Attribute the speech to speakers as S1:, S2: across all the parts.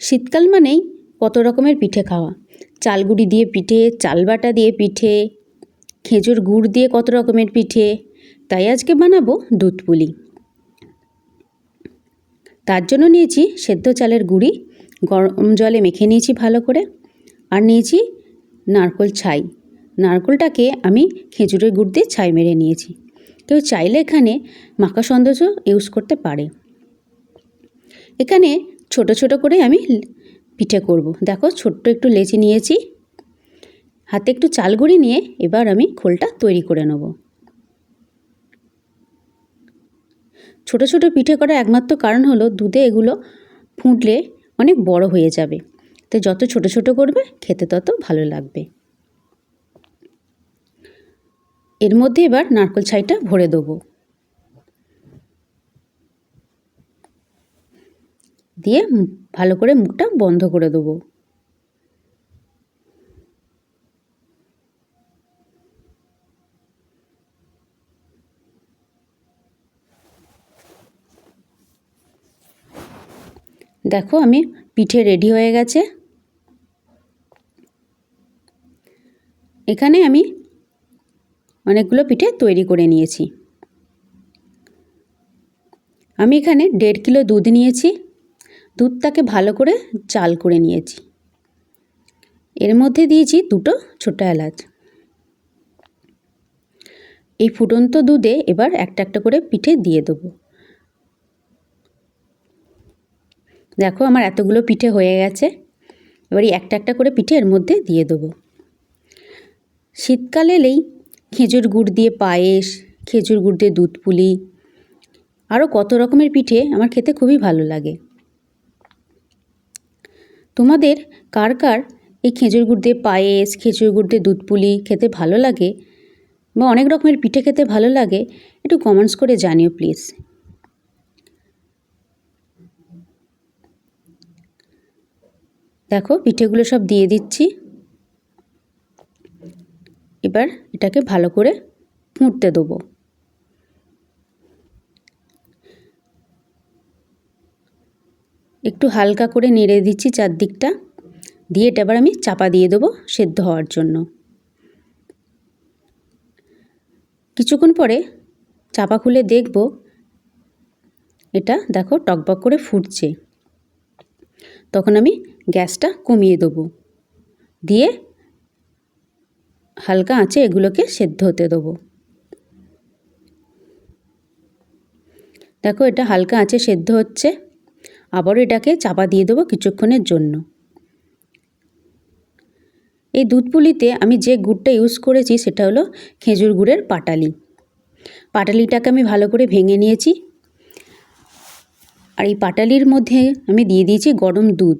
S1: শীতকাল মানেই কত রকমের পিঠে খাওয়া। চালগুড়ি দিয়ে পিঠে, চালবাটা দিয়ে পিঠে, খেজুর গুড় দিয়ে কত রকমের পিঠে, তাই আজকে বানাবো দুধ পুলি। তার জন্য নিয়েছি সেদ্ধ চালের গুঁড়ি, গরম জলে মেখে নিয়েছি ভালো করে, আর নিয়েছি নারকোল ছাই। নারকোলটাকে আমি খেজুরের গুড় দিয়ে ছাই মেরে নিয়েছি। কেউ চাইলে এখানে মাখা সন্দেশও ইউজ করতে পারে। এখানে ছোট ছোট করে আমি পিঠে করব। দেখো ছোট্ট একটু লেচি নিয়েছি। হাতে একটু চাল গুঁড়ি নিয়ে এবার আমি খোলটা তৈরি করে নেব। ছোট ছোট পিঠে করার একমাত্র কারণ হলো দুধে এগুলো ফুটলে অনেক বড় হয়ে যাবে। তো যত ছোট ছোট করবে, খেতে তত ভালো লাগবে। এর মধ্যে এবার নারকেল ছাইটা ভরে দেবো। দিয়ে ভালো করে মুখটা বন্ধ করে দেবো। দেখো আমি পিঠে রেডি হয়ে গেছে। এখানে আমি অনেকগুলো পিঠে তৈরি করে নিয়েছি। আমি এখানে দেড় কিলো দুধ নিয়েছি। দুধটাকে ভালো করে চাল করে নিয়েছি। এর মধ্যে দিয়েছি দুটো ছোটো এলাচ। এই ফুটন্ত দুধে এবার একটা একটা করে পিঠে দিয়ে দেবো। দেখো আমার এতগুলো পিঠে হয়ে গেছে। এবার এই একটা একটা করে পিঠে এর মধ্যে দিয়ে দেবো। শীতকাল এলেই খেজুর গুড় দিয়ে পায়েস, খেজুর গুড় দিয়ে দুধ পুলি আরও কত রকমের পিঠে আমার খেতে খুবই ভালো লাগে। তোমাদের কার কার এই খেজুর গুড় দিয়ে পায়েস, খেজুর গুড় দিয়ে দুধ পুলি খেতে ভালো লাগে বা অনেক রকমের পিঠে খেতে ভালো লাগে, একটু কমেন্টস করে জানিও প্লিজ দেখো পিঠেগুলো সব দিয়ে দিচ্ছি। এবার এটাকে ভালো করে ফুটতে দেবো। একটু হালকা করে নেড়ে দিচ্ছি চারদিকটা। দিয়ে এটা এবার আমি চাপা দিয়ে দেবো সেদ্ধ হওয়ার জন্য। কিছুক্ষণ পরে চাপা খুলে দেখব, এটা দেখো টকবক করে ফুটছে। তখন আমি গ্যাসটা কমিয়ে দেবো। দিয়ে হালকা আঁচে এগুলোকে সেদ্ধ হতে দেবো। দেখো এটা হালকা আঁচে সেদ্ধ হচ্ছে। আবারও এটাকে চাপা দিয়ে দেবো কিছুক্ষণের জন্য। এই দুধ পুলিতে আমি যে গুড়টা ইউজ করেছি সেটা হলো খেজুর গুড়ের পাটালি। পাটালিটাকে আমি ভালো করে ভেঙে নিয়েছি। আর এই পাটালির মধ্যে আমি দিয়ে দিয়েছি গরম দুধ,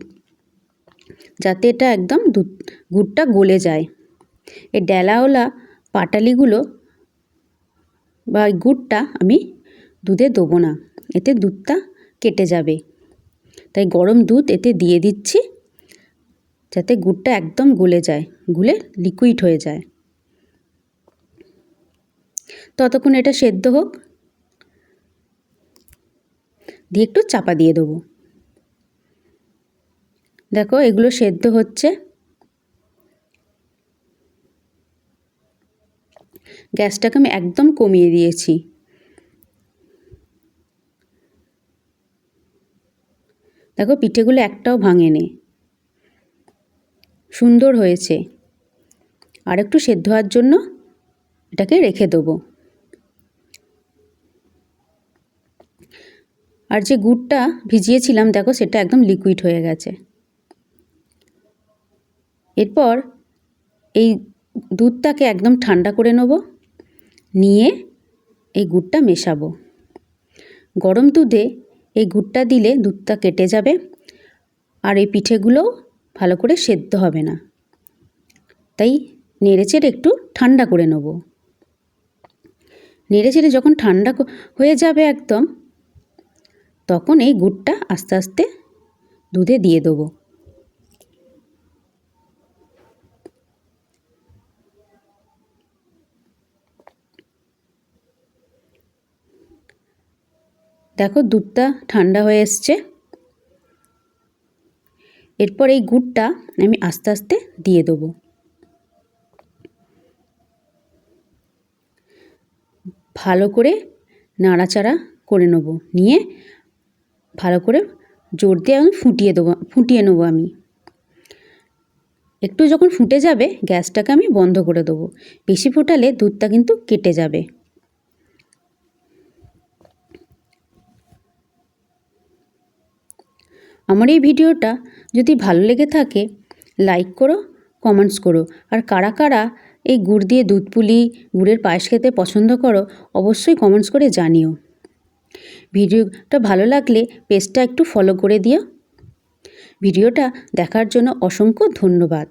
S1: যাতে এটা একদম দুধ, গুড়টা গলে যায়। এই ডেলাওয়ালা পাটালিগুলো বা গুড়টা আমি দুধে দেবো না, এতে দুধটা কেটে যাবে। তাই গরম দুধ এতে দিয়ে দিচ্ছি যাতে গুড়টা একদম গলে যায়, গুলে লিকুইড হয়ে যায়। ততক্ষণ এটা সেদ্ধ হোক। দিয়ে একটু চাপা দিয়ে দেবো। দেখো এগুলো সেদ্ধ হচ্ছে। গ্যাসটাকে আমি একদম কমিয়ে দিয়েছি। দেখো, পিঠেগুলো একটাও ভাঙেনি। সুন্দর হয়েছে। আর একটু সেদ্ধ হওয়ার জন্য এটাকে রেখে দেবো। আর যে গুড়টা ভিজিয়েছিলাম, দেখো, সেটা একদম লিকুইড হয়ে গেছে। এরপর এই দুধটাকে একদম ঠান্ডা করে নেব, নিয়ে এই গুড়টা মেশাবো। গরম দুধে এই গুড়টা দিলে দুধটা কেটে যাবে আর এই পিঠেগুলো ভালো করে সেদ্ধ হবে না। তাই নেড়েচেড়ে একটু ঠান্ডা করে নেব। নেড়েচেড়ে যখন ঠান্ডা হয়ে যাবে একদম, তখন এই গুড়টা আস্তে আস্তে দুধে দিয়ে দেবো। দুধটা ঠান্ডা হয়ে এসছে। এরপর এই গুড়টা আমি আস্তে আস্তে দিয়ে দেবো। ভালো করে নাড়াচাড়া করে নেব। নিয়ে ভালো করে জোর দিয়ে আমি ফুটিয়ে দেবো, ফুটিয়ে নেব আমি। একটু যখন ফুটে যাবে, গ্যাসটাকে আমি বন্ধ করে দেবো। বেশি ফোটালে দুধটা কিন্তু কেটে যাবে। আমার এই ভিডিওটা যদি ভালো লেগে থাকে লাইক করো কমেন্টস করো। আর কারা কারা এই গুড় দিয়ে দুধ পুলি, গুড়ের পায়েস খেতে পছন্দ করো, অবশ্যই কমেন্টস করে জানিও। ভিডিওটা ভালো লাগলে পেজটা একটু ফলো করে দিও। ভিডিওটা দেখার জন্য অসংখ্য ধন্যবাদ।